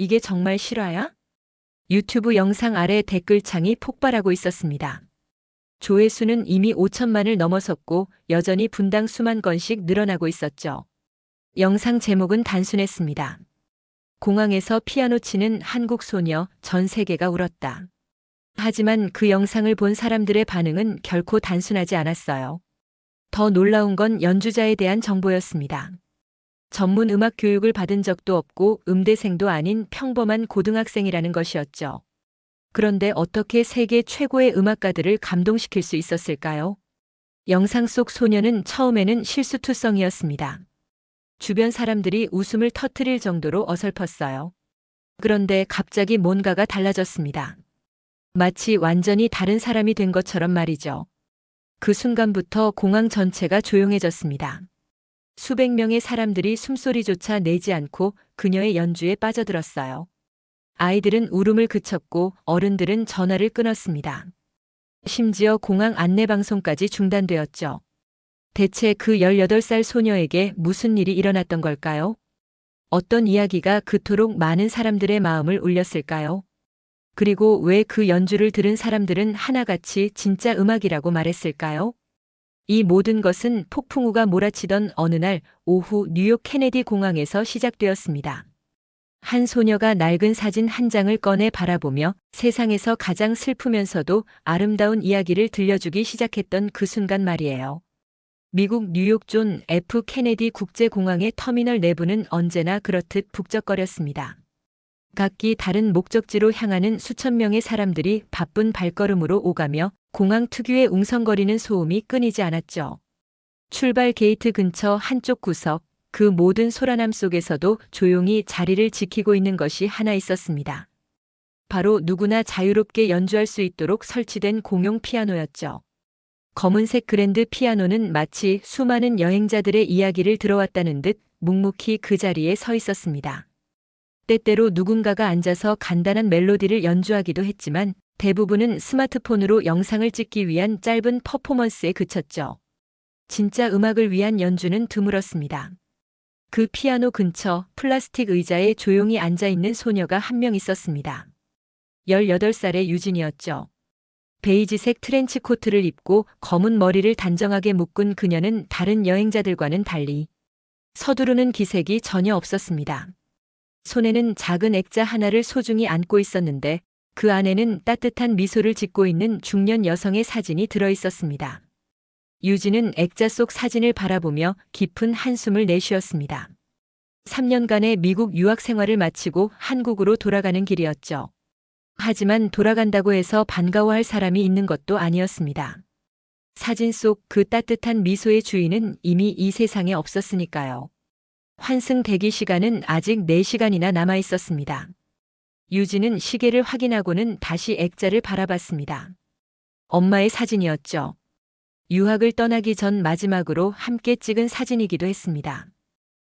이게 정말 실화야? 유튜브 영상 아래 댓글창이 폭발하고 있었습니다. 조회수는 이미 5천만을 넘어섰고 여전히 분당 수만 건씩 늘어나고 있었죠. 영상 제목은 단순했습니다. 공항에서 피아노 치는 한국 소녀 전 세계가 울었다. 하지만 그 영상을 본 사람들의 반응은 결코 단순하지 않았어요. 더 놀라운 건 연주자에 대한 정보였습니다. 전문 음악 교육을 받은 적도 없고 음대생도 아닌 평범한 고등학생이라는 것이었죠. 그런데 어떻게 세계 최고의 음악가들을 감동시킬 수 있었을까요? 영상 속 소녀는 처음에는 실수투성이었습니다. 주변 사람들이 웃음을 터트릴 정도로 어설펐어요. 그런데 갑자기 뭔가가 달라졌습니다. 마치 완전히 다른 사람이 된 것처럼 말이죠. 그 순간부터 공항 전체가 조용해졌습니다. 수백 명의 사람들이 숨소리조차 내지 않고 그녀의 연주에 빠져들었어요. 아이들은 울음을 그쳤고 어른들은 전화를 끊었습니다. 심지어 공항 안내방송까지 중단되었죠. 대체 그 18살 소녀에게 무슨 일이 일어났던 걸까요? 어떤 이야기가 그토록 많은 사람들의 마음을 울렸을까요? 그리고 왜 그 연주를 들은 사람들은 하나같이 진짜 음악이라고 말했을까요? 이 모든 것은 폭풍우가 몰아치던 어느 날 오후 뉴욕 케네디 공항에서 시작되었습니다. 한 소녀가 낡은 사진 한 장을 꺼내 바라보며 세상에서 가장 슬프면서도 아름다운 이야기를 들려주기 시작했던 그 순간 말이에요. 미국 뉴욕 존 F 케네디 국제공항의 터미널 내부는 언제나 그렇듯 북적거렸습니다. 각기 다른 목적지로 향하는 수천 명의 사람들이 바쁜 발걸음으로 오가며 공항 특유의 웅성거리는 소음이 끊이지 않았죠. 출발 게이트 근처 한쪽 구석, 그 모든 소란함 속에서도 조용히 자리를 지키고 있는 것이 하나 있었습니다. 바로 누구나 자유롭게 연주할 수 있도록 설치된 공용 피아노였죠. 검은색 그랜드 피아노는 마치 수많은 여행자들의 이야기를 들어왔다는 듯 묵묵히 그 자리에 서 있었습니다. 때때로 누군가가 앉아서 간단한 멜로디를 연주하기도 했지만 대부분은 스마트폰으로 영상을 찍기 위한 짧은 퍼포먼스에 그쳤죠. 진짜 음악을 위한 연주는 드물었습니다. 그 피아노 근처 플라스틱 의자에 조용히 앉아 있는 소녀가 한 명 있었습니다. 18살의 유진이었죠. 베이지색 트렌치 코트를 입고 검은 머리를 단정하게 묶은 그녀는 다른 여행자들과는 달리 서두르는 기색이 전혀 없었습니다. 손에는 작은 액자 하나를 소중히 안고 있었는데 그 안에는 따뜻한 미소를 짓고 있는 중년 여성의 사진이 들어 있었습니다. 유진은 액자 속 사진을 바라보며 깊은 한숨을 내쉬었습니다. 3년간의 미국 유학 생활을 마치고 한국으로 돌아가는 길이었죠. 하지만 돌아간다고 해서 반가워할 사람이 있는 것도 아니었습니다. 사진 속 그 따뜻한 미소의 주인은 이미 이 세상에 없었으니까요. 환승 대기 시간은 아직 4시간이나 남아 있었습니다. 유진은 시계를 확인하고는 다시 액자를 바라봤습니다. 엄마의 사진이었죠. 유학을 떠나기 전 마지막으로 함께 찍은 사진이기도 했습니다.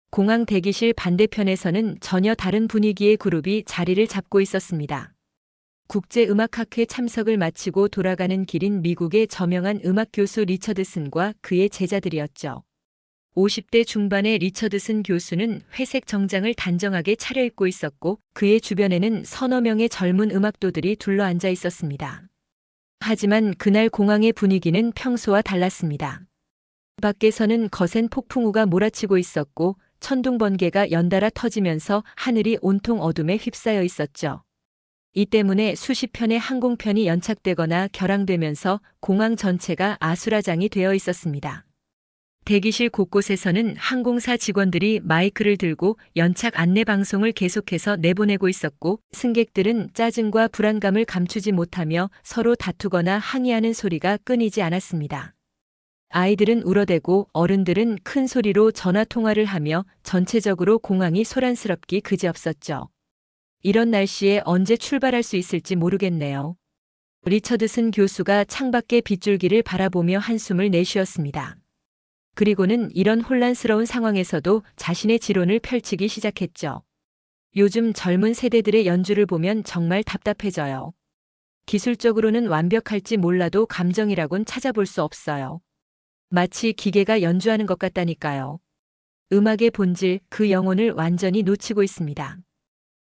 공항 대기실 반대편에서는 전혀 다른 분위기의 그룹이 자리를 잡고 있었습니다. 국제음악학회 참석을 마치고 돌아가는 길인 미국의 저명한 음악 교수 리처드슨과 그의 제자들이었죠. 50대 중반의 리처드슨 교수는 회색 정장을 단정하게 차려입고 있었고 그의 주변에는 서너 명의 젊은 음악도들이 둘러앉아 있었습니다. 하지만 그날 공항의 분위기는 평소와 달랐습니다. 밖에서는 거센 폭풍우가 몰아치고 있었고 천둥 번개가 연달아 터지면서 하늘이 온통 어둠에 휩싸여 있었죠. 이 때문에 수십 편의 항공편이 연착되거나 결항되면서 공항 전체가 아수라장이 되어 있었습니다. 대기실 곳곳에서는 항공사 직원들이 마이크를 들고 연착 안내 방송을 계속해서 내보내고 있었고 승객들은 짜증과 불안감을 감추지 못하며 서로 다투거나 항의하는 소리가 끊이지 않았습니다. 아이들은 울어대고 어른들은 큰 소리로 전화 통화를 하며 전체적으로 공항이 소란스럽기 그지없었죠. 이런 날씨에 언제 출발할 수 있을지 모르겠네요. 리처드슨 교수가 창밖의 빗줄기를 바라보며 한숨을 내쉬었습니다. 그리고는 이런 혼란스러운 상황에서도 자신의 지론을 펼치기 시작했죠. 요즘 젊은 세대들의 연주를 보면 정말 답답해져요. 기술적으로는 완벽할지 몰라도 감정이라곤 찾아볼 수 없어요. 마치 기계가 연주하는 것 같다니까요. 음악의 본질, 그 영혼을 완전히 놓치고 있습니다.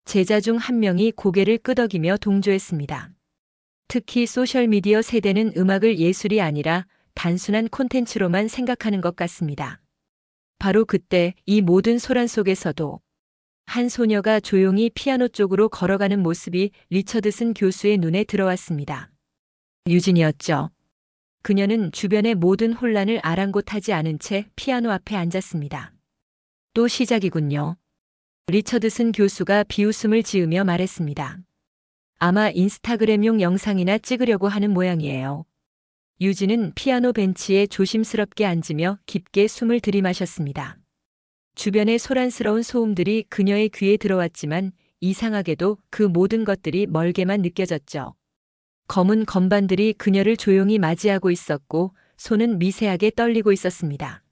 제자 중 한 명이 고개를 끄덕이며 동조했습니다. 특히 소셜미디어 세대는 음악을 예술이 아니라 단순한 콘텐츠로만 생각하는 것 같습니다. 바로 그때 이 모든 소란 속에서도 한 소녀가 조용히 피아노 쪽으로 걸어가는 모습이 리처드슨 교수의 눈에 들어왔습니다. 유진이었죠. 그녀는 주변의 모든 혼란을 아랑곳하지 않은 채 피아노 앞에 앉았습니다. 또 시작이군요. 리처드슨 교수가 비웃음을 지으며 말했습니다. 아마 인스타그램용 영상이나 찍으려고 하는 모양이에요. 유진은 피아노 벤치에 조심스럽게 앉으며 깊게 숨을 들이마셨습니다. 주변의 소란스러운 소음들이 그녀의 귀에 들어왔지만 이상하게도 그 모든 것들이 멀게만 느껴졌죠. 검은 건반들이 그녀를 조용히 맞이하고 있었고 손은 미세하게 떨리고 있었습니다.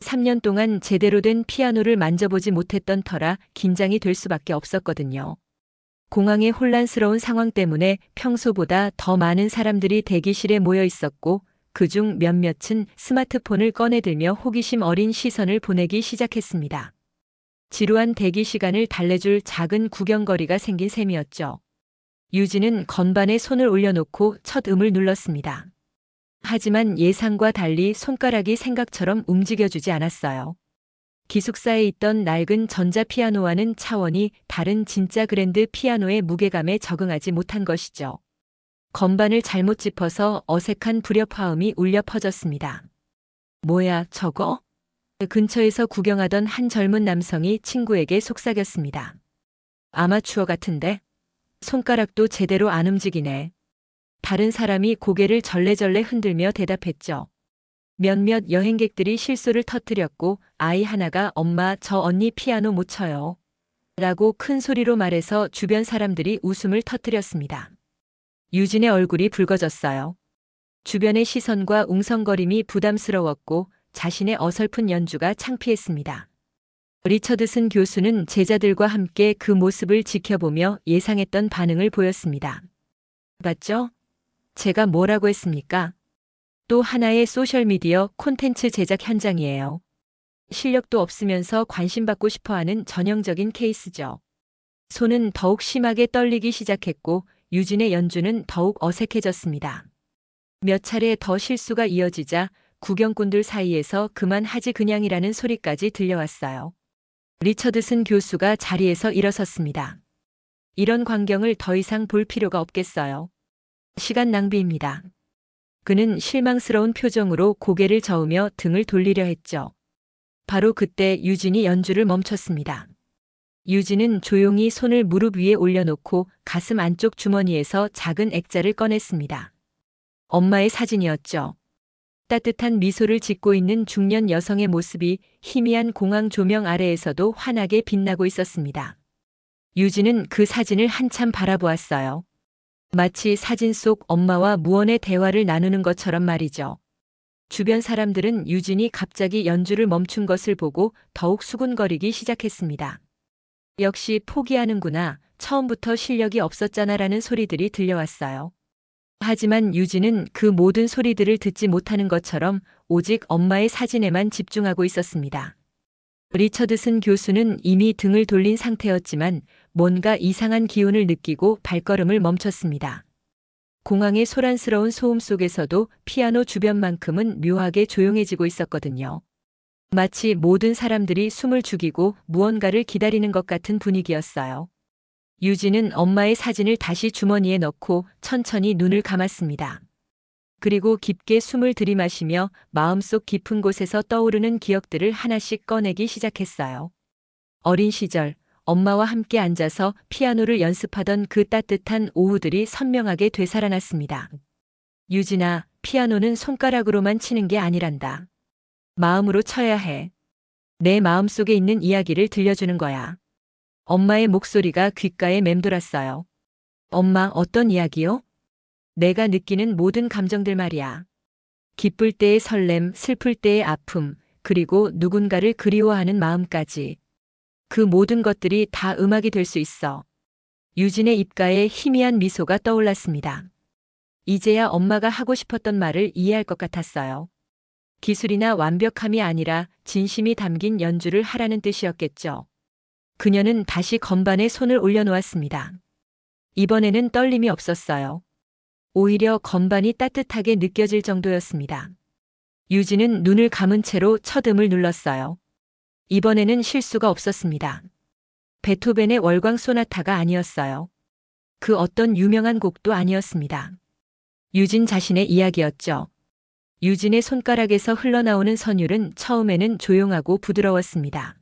3년 동안 제대로 된 피아노를 만져보지 못했던 터라 긴장이 될 수밖에 없었거든요. 공항의 혼란스러운 상황 때문에 평소보다 더 많은 사람들이 대기실에 모여 있었고 그중 몇몇은 스마트폰을 꺼내들며 호기심 어린 시선을 보내기 시작했습니다. 지루한 대기 시간을 달래줄 작은 구경거리가 생긴 셈이었죠. 유진은 건반에 손을 올려놓고 첫 음을 눌렀습니다. 하지만 예상과 달리 손가락이 생각처럼 움직여주지 않았어요. 기숙사에 있던 낡은 전자피아노와는 차원이 다른 진짜 그랜드 피아노의 무게감에 적응하지 못한 것이죠. 건반을 잘못 짚어서 어색한 불협화음이 울려 퍼졌습니다. 뭐야, 저거? 근처에서 구경하던 한 젊은 남성이 친구에게 속삭였습니다. 아마추어 같은데? 손가락도 제대로 안 움직이네. 다른 사람이 고개를 절레절레 흔들며 대답했죠. 몇몇 여행객들이 실수를 터뜨렸고 아이 하나가 엄마 저 언니 피아노 못 쳐요. 라고 큰 소리로 말해서 주변 사람들이 웃음을 터뜨렸습니다. 유진의 얼굴이 붉어졌어요. 주변의 시선과 웅성거림이 부담스러웠고 자신의 어설픈 연주가 창피했습니다. 리처드슨 교수는 제자들과 함께 그 모습을 지켜보며 예상했던 반응을 보였습니다. 맞죠? 제가 뭐라고 했습니까? 또 하나의 소셜미디어 콘텐츠 제작 현장이에요. 실력도 없으면서 관심받고 싶어 하는 전형적인 케이스죠. 손은 더욱 심하게 떨리기 시작했고 유진의 연주는 더욱 어색해졌습니다. 몇 차례 더 실수가 이어지자 구경꾼들 사이에서 그만 하지 그냥이라는 소리까지 들려왔어요. 리처드슨 교수가 자리에서 일어섰습니다. 이런 광경을 더 이상 볼 필요가 없겠어요. 시간 낭비입니다. 그는 실망스러운 표정으로 고개를 저으며 등을 돌리려 했죠. 바로 그때 유진이 연주를 멈췄습니다. 유진은 조용히 손을 무릎 위에 올려놓고 가슴 안쪽 주머니에서 작은 액자를 꺼냈습니다. 엄마의 사진이었죠. 따뜻한 미소를 짓고 있는 중년 여성의 모습이 희미한 공항 조명 아래에서도 환하게 빛나고 있었습니다. 유진은 그 사진을 한참 바라보았어요. 마치 사진 속 엄마와 무언의 대화를 나누는 것처럼 말이죠. 주변 사람들은 유진이 갑자기 연주를 멈춘 것을 보고 더욱 수군거리기 시작했습니다. 역시 포기하는구나. 처음부터 실력이 없었잖아 라는 소리들이 들려왔어요. 하지만 유진은 그 모든 소리들을 듣지 못하는 것처럼 오직 엄마의 사진에만 집중하고 있었습니다. 리처드슨 교수는 이미 등을 돌린 상태였지만 뭔가 이상한 기운을 느끼고 발걸음을 멈췄습니다. 공항의 소란스러운 소음 속에서도 피아노 주변만큼은 묘하게 조용해지고 있었거든요. 마치 모든 사람들이 숨을 죽이고 무언가를 기다리는 것 같은 분위기였어요. 유진은 엄마의 사진을 다시 주머니에 넣고 천천히 눈을 감았습니다. 그리고 깊게 숨을 들이마시며 마음속 깊은 곳에서 떠오르는 기억들을 하나씩 꺼내기 시작했어요. 어린 시절, 엄마와 함께 앉아서 피아노를 연습하던 그 따뜻한 오후들이 선명하게 되살아났습니다. 유진아, 피아노는 손가락으로만 치는 게 아니란다. 마음으로 쳐야 해. 내 마음 속에 있는 이야기를 들려주는 거야. 엄마의 목소리가 귓가에 맴돌았어요. 엄마, 어떤 이야기요? 내가 느끼는 모든 감정들 말이야. 기쁠 때의 설렘, 슬플 때의 아픔, 그리고 누군가를 그리워하는 마음까지. 그 모든 것들이 다 음악이 될 수 있어. 유진의 입가에 희미한 미소가 떠올랐습니다. 이제야 엄마가 하고 싶었던 말을 이해할 것 같았어요. 기술이나 완벽함이 아니라 진심이 담긴 연주를 하라는 뜻이었겠죠. 그녀는 다시 건반에 손을 올려놓았습니다. 이번에는 떨림이 없었어요. 오히려 건반이 따뜻하게 느껴질 정도였습니다. 유진은 눈을 감은 채로 첫음을 눌렀어요. 이번에는 실수가 없었습니다. 베토벤의 월광 소나타가 아니었어요. 그 어떤 유명한 곡도 아니었습니다. 유진 자신의 이야기였죠. 유진의 손가락에서 흘러나오는 선율은 처음에는 조용하고 부드러웠습니다.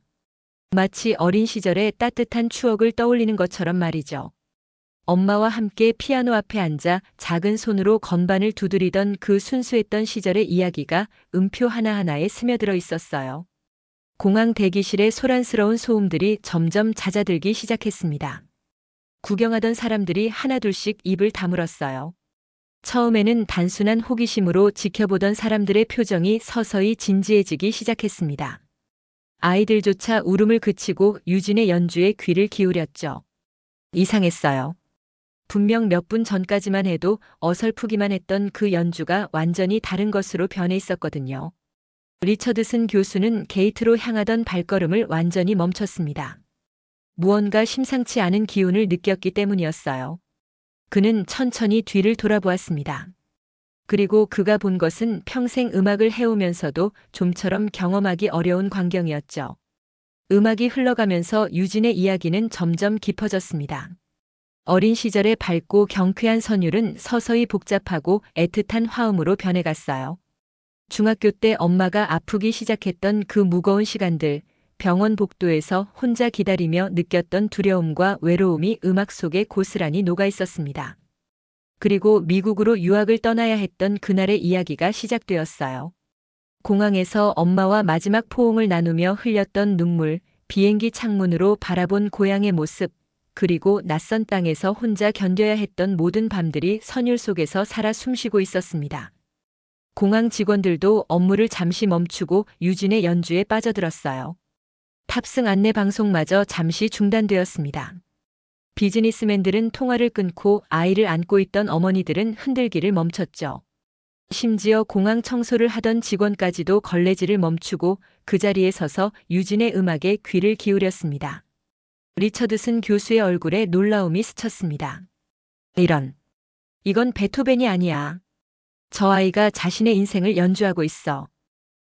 마치 어린 시절의 따뜻한 추억을 떠올리는 것처럼 말이죠. 엄마와 함께 피아노 앞에 앉아 작은 손으로 건반을 두드리던 그 순수했던 시절의 이야기가 음표 하나하나에 스며들어 있었어요. 공항 대기실의 소란스러운 소음들이 점점 잦아들기 시작했습니다. 구경하던 사람들이 하나둘씩 입을 다물었어요. 처음에는 단순한 호기심으로 지켜보던 사람들의 표정이 서서히 진지해지기 시작했습니다. 아이들조차 울음을 그치고 유진의 연주에 귀를 기울였죠. 이상했어요. 분명 몇 분 전까지만 해도 어설프기만 했던 그 연주가 완전히 다른 것으로 변해 있었거든요. 리처드슨 교수는 게이트로 향하던 발걸음을 완전히 멈췄습니다. 무언가 심상치 않은 기운을 느꼈기 때문이었어요. 그는 천천히 뒤를 돌아보았습니다. 그리고 그가 본 것은 평생 음악을 해오면서도 좀처럼 경험하기 어려운 광경이었죠. 음악이 흘러가면서 유진의 이야기는 점점 깊어졌습니다. 어린 시절의 밝고 경쾌한 선율은 서서히 복잡하고 애틋한 화음으로 변해갔어요. 중학교 때 엄마가 아프기 시작했던 그 무거운 시간들, 병원 복도에서 혼자 기다리며 느꼈던 두려움과 외로움이 음악 속에 고스란히 녹아 있었습니다. 그리고 미국으로 유학을 떠나야 했던 그날의 이야기가 시작되었어요. 공항에서 엄마와 마지막 포옹을 나누며 흘렸던 눈물, 비행기 창문으로 바라본 고향의 모습, 그리고 낯선 땅에서 혼자 견뎌야 했던 모든 밤들이 선율 속에서 살아 숨쉬고 있었습니다. 공항 직원들도 업무를 잠시 멈추고 유진의 연주에 빠져들었어요. 탑승 안내 방송마저 잠시 중단되었습니다. 비즈니스맨들은 통화를 끊고 아이를 안고 있던 어머니들은 흔들기를 멈췄죠. 심지어 공항 청소를 하던 직원까지도 걸레질을 멈추고 그 자리에 서서 유진의 음악에 귀를 기울였습니다. 리처드슨 교수의 얼굴에 놀라움이 스쳤습니다. 이런. 이건 베토벤이 아니야. 저 아이가 자신의 인생을 연주하고 있어.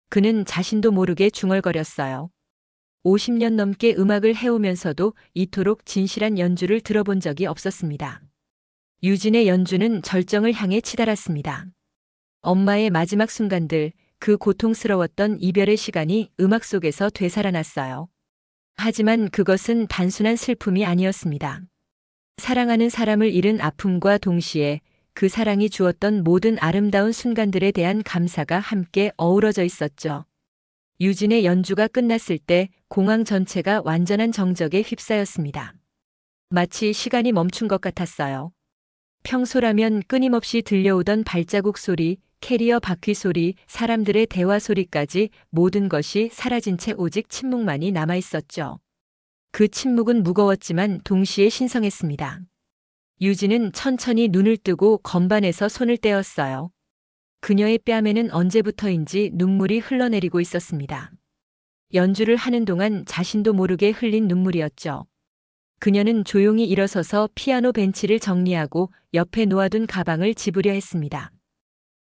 그는 자신도 모르게 중얼거렸어요. 50년 넘게 음악을 해오면서도 이토록 진실한 연주를 들어본 적이 없었습니다. 유진의 연주는 절정을 향해 치달았습니다. 엄마의 마지막 순간들, 그 고통스러웠던 이별의 시간이 음악 속에서 되살아났어요. 하지만 그것은 단순한 슬픔이 아니었습니다. 사랑하는 사람을 잃은 아픔과 동시에 그 사랑이 주었던 모든 아름다운 순간들에 대한 감사가 함께 어우러져 있었죠. 유진의 연주가 끝났을 때 공항 전체가 완전한 정적에 휩싸였습니다. 마치 시간이 멈춘 것 같았어요. 평소라면 끊임없이 들려오던 발자국 소리, 캐리어 바퀴 소리, 사람들의 대화 소리까지 모든 것이 사라진 채 오직 침묵만이 남아 있었죠. 그 침묵은 무거웠지만 동시에 신성했습니다. 유진은 천천히 눈을 뜨고 건반에서 손을 떼었어요. 그녀의 뺨에는 언제부터인지 눈물이 흘러내리고 있었습니다. 연주를 하는 동안 자신도 모르게 흘린 눈물이었죠. 그녀는 조용히 일어서서 피아노 벤치를 정리하고 옆에 놓아둔 가방을 집으려 했습니다.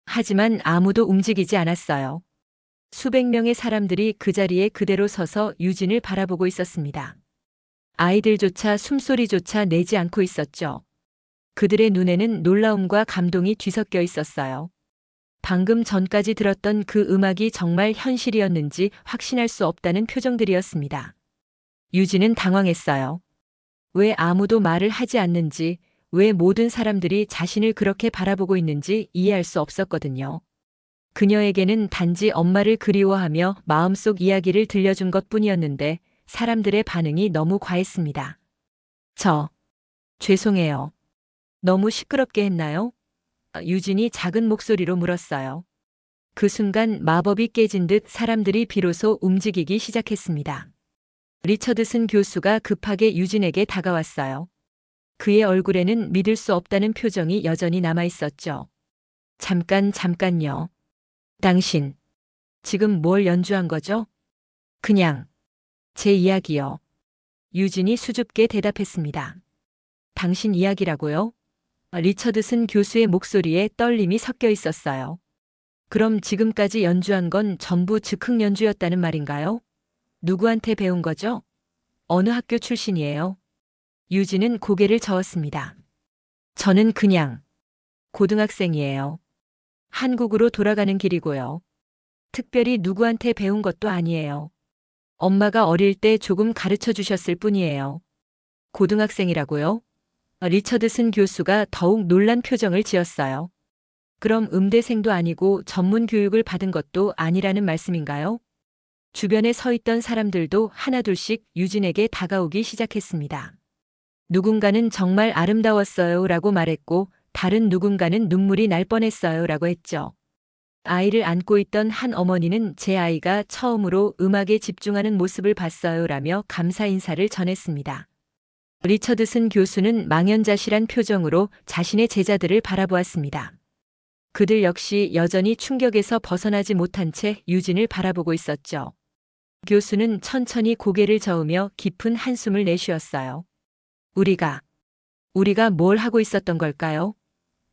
하지만 아무도 움직이지 않았어요. 수백 명의 사람들이 그 자리에 그대로 서서 유진을 바라보고 있었습니다. 아이들조차 숨소리조차 내지 않고 있었죠. 그들의 눈에는 놀라움과 감동이 뒤섞여 있었어요. 방금 전까지 들었던 그 음악이 정말 현실이었는지 확신할 수 없다는 표정들이었습니다. 유진은 당황했어요. 왜 아무도 말을 하지 않는지, 왜 모든 사람들이 자신을 그렇게 바라보고 있는지 이해할 수 없었거든요. 그녀에게는 단지 엄마를 그리워하며 마음속 이야기를 들려준 것 뿐이었는데 사람들의 반응이 너무 과했습니다. 저, 죄송해요. 너무 시끄럽게 했나요? 유진이 작은 목소리로 물었어요. 그 순간 마법이 깨진 듯 사람들이 비로소 움직이기 시작했습니다. 리처드슨 교수가 급하게 유진에게 다가왔어요. 그의 얼굴에는 믿을 수 없다는 표정이 여전히 남아 있었죠. 잠깐, 잠깐요. 당신, 지금 뭘 연주한 거죠? 그냥, 제 이야기요. 유진이 수줍게 대답했습니다. 당신 이야기라고요? 리처드슨 교수의 목소리에 떨림이 섞여 있었어요. 그럼 지금까지 연주한 건 전부 즉흥 연주였다는 말인가요? 누구한테 배운 거죠? 어느 학교 출신이에요? 유진은 고개를 저었습니다. 저는 그냥 고등학생이에요. 한국으로 돌아가는 길이고요. 특별히 누구한테 배운 것도 아니에요. 엄마가 어릴 때 조금 가르쳐 주셨을 뿐이에요. 고등학생이라고요? 리처드슨 교수가 더욱 놀란 표정을 지었어요. 그럼 음대생도 아니고 전문 교육을 받은 것도 아니라는 말씀인가요? 주변에 서 있던 사람들도 하나둘씩 유진에게 다가오기 시작했습니다. 누군가는 정말 아름다웠어요 라고 말했고 다른 누군가는 눈물이 날 뻔했어요 라고 했죠. 아이를 안고 있던 한 어머니는 제 아이가 처음으로 음악에 집중하는 모습을 봤어요 라며 감사 인사를 전했습니다. 리처드슨 교수는 망연자실한 표정으로 자신의 제자들을 바라보았습니다. 그들 역시 여전히 충격에서 벗어나지 못한 채 유진을 바라보고 있었죠. 교수는 천천히 고개를 저으며 깊은 한숨을 내쉬었어요. 우리가, 우리가 뭘 하고 있었던 걸까요?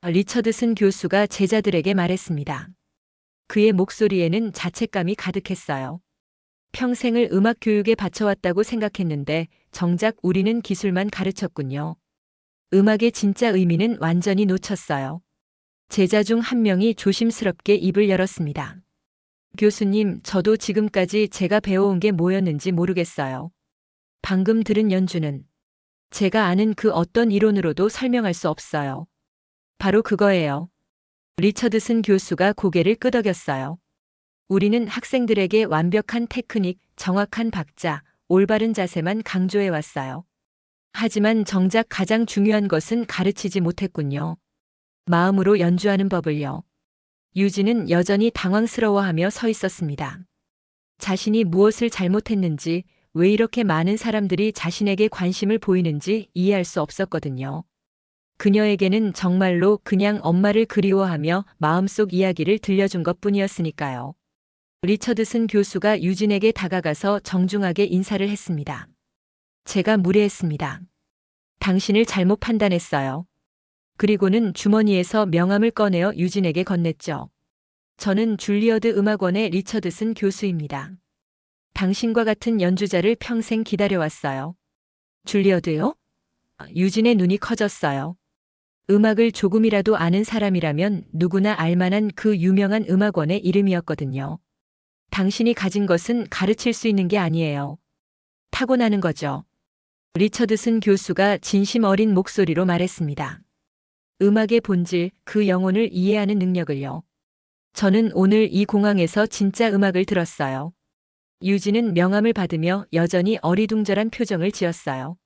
리처드슨 교수가 제자들에게 말했습니다. 그의 목소리에는 자책감이 가득했어요. 평생을 음악 교육에 바쳐왔다고 생각했는데 정작 우리는 기술만 가르쳤군요. 음악의 진짜 의미는 완전히 놓쳤어요. 제자 중 한 명이 조심스럽게 입을 열었습니다. 교수님, 저도 지금까지 제가 배워온 게 뭐였는지 모르겠어요. 방금 들은 연주는 제가 아는 그 어떤 이론으로도 설명할 수 없어요. 바로 그거예요. 리처드슨 교수가 고개를 끄덕였어요. 우리는 학생들에게 완벽한 테크닉, 정확한 박자, 올바른 자세만 강조해 왔어요. 하지만 정작 가장 중요한 것은 가르치지 못했군요. 마음으로 연주하는 법을요. 유진은 여전히 당황스러워하며 서 있었습니다. 자신이 무엇을 잘못했는지, 왜 이렇게 많은 사람들이 자신에게 관심을 보이는지 이해할 수 없었거든요. 그녀에게는 정말로 그냥 엄마를 그리워하며 마음속 이야기를 들려준 것 뿐이었으니까요. 리처드슨 교수가 유진에게 다가가서 정중하게 인사를 했습니다. 제가 무례했습니다. 당신을 잘못 판단했어요. 그리고는 주머니에서 명함을 꺼내어 유진에게 건넸죠. 저는 줄리어드 음악원의 리처드슨 교수입니다. 당신과 같은 연주자를 평생 기다려왔어요. 줄리어드요? 유진의 눈이 커졌어요. 음악을 조금이라도 아는 사람이라면 누구나 알만한 그 유명한 음악원의 이름이었거든요. 당신이 가진 것은 가르칠 수 있는 게 아니에요. 타고나는 거죠. 리처드슨 교수가 진심 어린 목소리로 말했습니다. 음악의 본질, 그 영혼을 이해하는 능력을요. 저는 오늘 이 공항에서 진짜 음악을 들었어요. 유진은 명함을 받으며 여전히 어리둥절한 표정을 지었어요.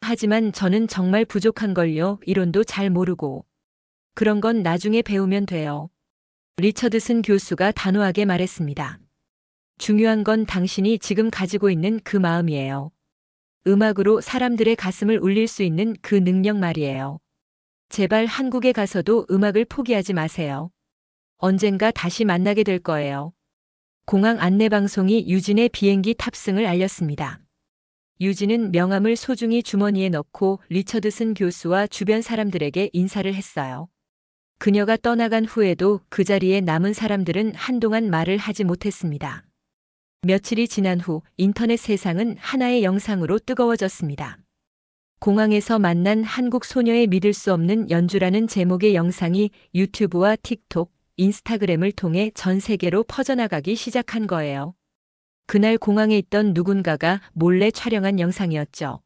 하지만 저는 정말 부족한 걸요. 이론도 잘 모르고. 그런 건 나중에 배우면 돼요. 리처드슨 교수가 단호하게 말했습니다. 중요한 건 당신이 지금 가지고 있는 그 마음이에요. 음악으로 사람들의 가슴을 울릴 수 있는 그 능력 말이에요. 제발 한국에 가서도 음악을 포기하지 마세요. 언젠가 다시 만나게 될 거예요. 공항 안내방송이 유진의 비행기 탑승을 알렸습니다. 유진은 명함을 소중히 주머니에 넣고 리처드슨 교수와 주변 사람들에게 인사를 했어요. 그녀가 떠나간 후에도 그 자리에 남은 사람들은 한동안 말을 하지 못했습니다. 며칠이 지난 후 인터넷 세상은 하나의 영상으로 뜨거워졌습니다. 공항에서 만난 한국 소녀의 믿을 수 없는 연주라는 제목의 영상이 유튜브와 틱톡, 인스타그램을 통해 전 세계로 퍼져나가기 시작한 거예요. 그날 공항에 있던 누군가가 몰래 촬영한 영상이었죠.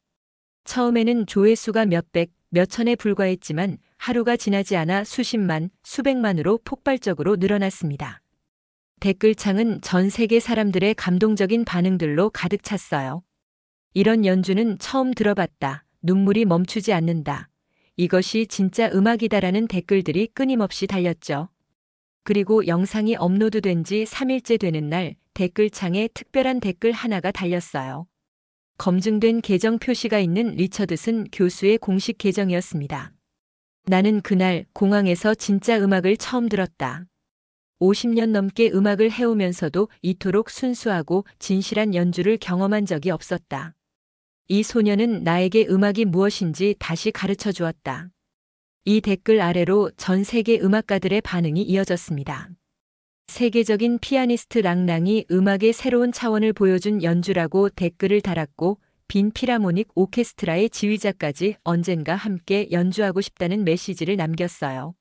처음에는 조회수가 몇백, 몇천에 불과했지만 하루가 지나지 않아 수십만, 수백만으로 폭발적으로 늘어났습니다. 댓글창은 전 세계 사람들의 감동적인 반응들로 가득 찼어요. 이런 연주는 처음 들어봤다. 눈물이 멈추지 않는다. 이것이 진짜 음악이다라는 댓글들이 끊임없이 달렸죠. 그리고 영상이 업로드된 지 3일째 되는 날 댓글창에 특별한 댓글 하나가 달렸어요. 검증된 계정 표시가 있는 리처드슨 교수의 공식 계정이었습니다. 나는 그날 공항에서 진짜 음악을 처음 들었다. 50년 넘게 음악을 해오면서도 이토록 순수하고 진실한 연주를 경험한 적이 없었다. 이 소녀는 나에게 음악이 무엇인지 다시 가르쳐 주었다. 이 댓글 아래로 전 세계 음악가들의 반응이 이어졌습니다. 세계적인 피아니스트 랑랑이 음악의 새로운 차원을 보여준 연주라고 댓글을 달았고 빈 피라모닉 오케스트라의 지휘자까지 언젠가 함께 연주하고 싶다는 메시지를 남겼어요.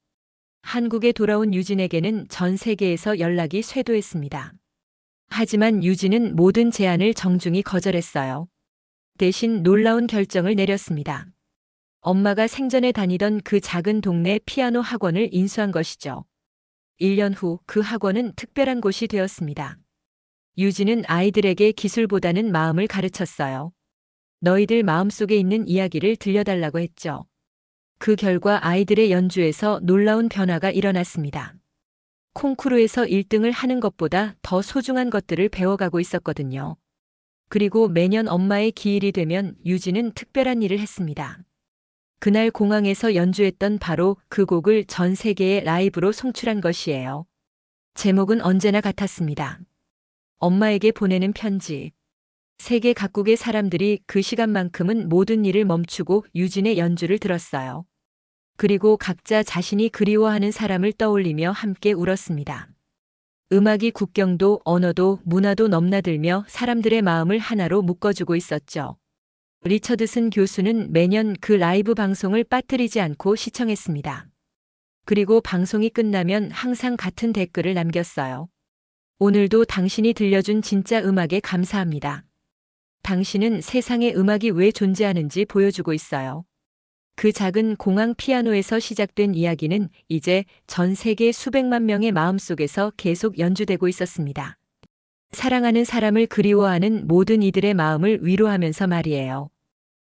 한국에 돌아온 유진에게는 전 세계에서 연락이 쇄도했습니다. 하지만 유진은 모든 제안을 정중히 거절했어요. 대신 놀라운 결정을 내렸습니다. 엄마가 생전에 다니던 그 작은 동네 피아노 학원을 인수한 것이죠. 1년 후 그 학원은 특별한 곳이 되었습니다. 유진은 아이들에게 기술보다는 마음을 가르쳤어요. 너희들 마음속에 있는 이야기를 들려달라고 했죠. 그 결과 아이들의 연주에서 놀라운 변화가 일어났습니다. 콩쿠르에서 1등을 하는 것보다 더 소중한 것들을 배워가고 있었거든요. 그리고 매년 엄마의 기일이 되면 유진은 특별한 일을 했습니다. 그날 공항에서 연주했던 바로 그 곡을 전 세계에 라이브로 송출한 것이에요. 제목은 언제나 같았습니다. 엄마에게 보내는 편지. 세계 각국의 사람들이 그 시간만큼은 모든 일을 멈추고 유진의 연주를 들었어요. 그리고 각자 자신이 그리워하는 사람을 떠올리며 함께 울었습니다. 음악이 국경도 언어도 문화도 넘나들며 사람들의 마음을 하나로 묶어주고 있었죠. 리처드슨 교수는 매년 그 라이브 방송을 빠뜨리지 않고 시청했습니다. 그리고 방송이 끝나면 항상 같은 댓글을 남겼어요. 오늘도 당신이 들려준 진짜 음악에 감사합니다. 당신은 세상에 음악이 왜 존재하는지 보여주고 있어요. 그 작은 공항 피아노에서 시작된 이야기는 이제 전 세계 수백만 명의 마음속에서 계속 연주되고 있었습니다. 사랑하는 사람을 그리워하는 모든 이들의 마음을 위로하면서 말이에요.